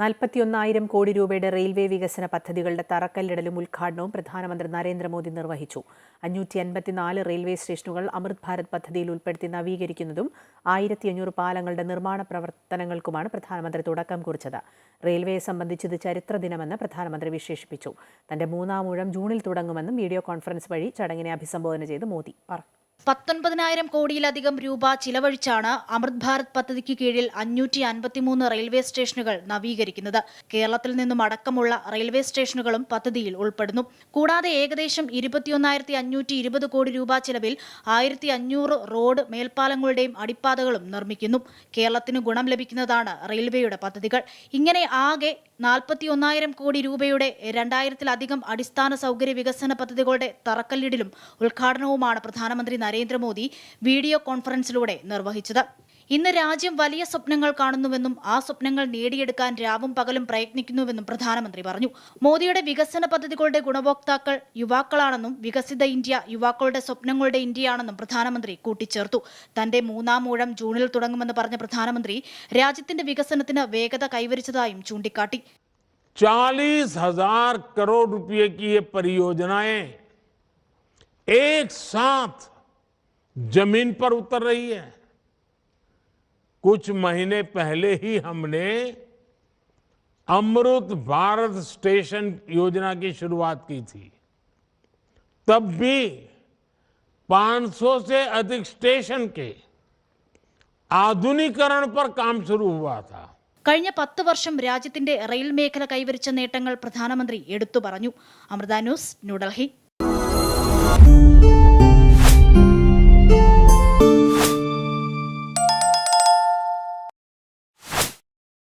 നാൽപ്പത്തിയൊന്നായിരം കോടി രൂപയുടെ റെയിൽവേ വികസന പദ്ധതികളുടെ തറക്കല്ലിടലും ഉദ്ഘാടനവും പ്രധാനമന്ത്രി നരേന്ദ്രമോദി നിർവഹിച്ചു. അഞ്ഞൂറ്റി അൻപത്തിനാല് റെയിൽവേ സ്റ്റേഷനുകൾ അമൃത് ഭാരത് പദ്ധതിയിൽ ഉൾപ്പെടുത്തി നവീകരിക്കുന്നതും ആയിരത്തി അഞ്ഞൂറ് പാലങ്ങളുടെ നിർമ്മാണ പ്രവർത്തനങ്ങൾക്കുമാണ് പ്രധാനമന്ത്രി തുടക്കം കുറിച്ചത്. റെയിൽവേയെ സംബന്ധിച്ച് ഇത് ചരിത്ര ദിനമെന്ന് പ്രധാനമന്ത്രി വിശേഷിപ്പിച്ചു. തന്റെ മൂന്നാം ഊഴം ജൂണിൽ തുടങ്ങുമെന്നും വീഡിയോ കോൺഫറൻസ് വഴി ചടങ്ങിനെ അഭിസംബോധന ചെയ്ത് മോദി പറഞ്ഞു. പത്തൊൻപതിനായിരം കോടിയിലധികം രൂപ ചിലവഴിച്ചാണ് അമൃത് ഭാരത് പദ്ധതിക്ക് കീഴിൽ അഞ്ഞൂറ്റി അൻപത്തിമൂന്ന് റെയിൽവേ സ്റ്റേഷനുകൾ നവീകരിക്കുന്നത്. കേരളത്തിൽ നിന്നും അടക്കമുള്ള റെയിൽവേ സ്റ്റേഷനുകളും പദ്ധതിയിൽ ഉൾപ്പെടുന്നു. കൂടാതെ ഏകദേശം ഇരുപത്തിയൊന്നായിരത്തി അഞ്ഞൂറ്റി ഇരുപത് കോടി രൂപ ചിലവിൽ ആയിരത്തി അഞ്ഞൂറ് റോഡ് മേൽപ്പാലങ്ങളുടെയും അടിപ്പാതകളും നിർമ്മിക്കുന്നു. കേരളത്തിന് ഗുണം ലഭിക്കുന്നതാണ് റെയിൽവേയുടെ പദ്ധതികൾ. ഇങ്ങനെ ആകെ നാൽപ്പത്തി ഒന്നായിരം കോടി രൂപയുടെ രണ്ടായിരത്തിലധികം അടിസ്ഥാന സൗകര്യ വികസന പദ്ധതികളുടെ തറക്കല്ലിടലും ഉദ്ഘാടനവുമാണ് പ്രധാനമന്ത്രി നരേന്ദ്രമോദി വീഡിയോ കോൺഫറൻസിലൂടെ നിർവഹിച്ചത് ഇന്ന് രാജ്യം വലിയ സ്വപ്നങ്ങൾ കാണുന്നുവെന്നും ആ സ്വപ്നങ്ങൾ നേടിയെടുക്കാൻ രാവും പകലും പ്രയത്നിക്കുന്നുവെന്നും പ്രധാനമന്ത്രി പറഞ്ഞു മോദിയുടെ വികസന പദ്ധതികളുടെ ഗുണഭോക്താക്കൾ യുവാക്കളാണെന്നും വികസിത ഇന്ത്യ യുവാക്കളുടെ സ്വപ്നങ്ങളുടെ ഇന്ത്യയാണെന്നും പ്രധാനമന്ത്രി കൂട്ടിച്ചേർത്തു തന്റെ മൂന്നാം ഊഴം ജൂണിൽ തുടങ്ങുമെന്ന് പറഞ്ഞ പ്രധാനമന്ത്രി രാജ്യത്തിന്റെ വികസനത്തിന് വേഗത കൈവരിച്ചതായും ചൂണ്ടിക്കാട്ടി चालीस हजार करोड़ रुपए की ये परियोजनाएं एक साथ जमीन पर उतर रही है कुछ महीने पहले ही हमने अमृत भारत स्टेशन योजना की शुरुआत की थी तब भी 500 से अधिक स्टेशन के आधुनिकरण पर काम शुरू हुआ था കഴിഞ്ഞ പത്ത് വർഷം രാജ്യത്തിന്റെ റെയിൽ മേഖല കൈവരിച്ച നേട്ടങ്ങൾ പ്രധാനമന്ത്രി എടുത്തു പറഞ്ഞു അമൃത ന്യൂസ് ന്യൂഡൽഹി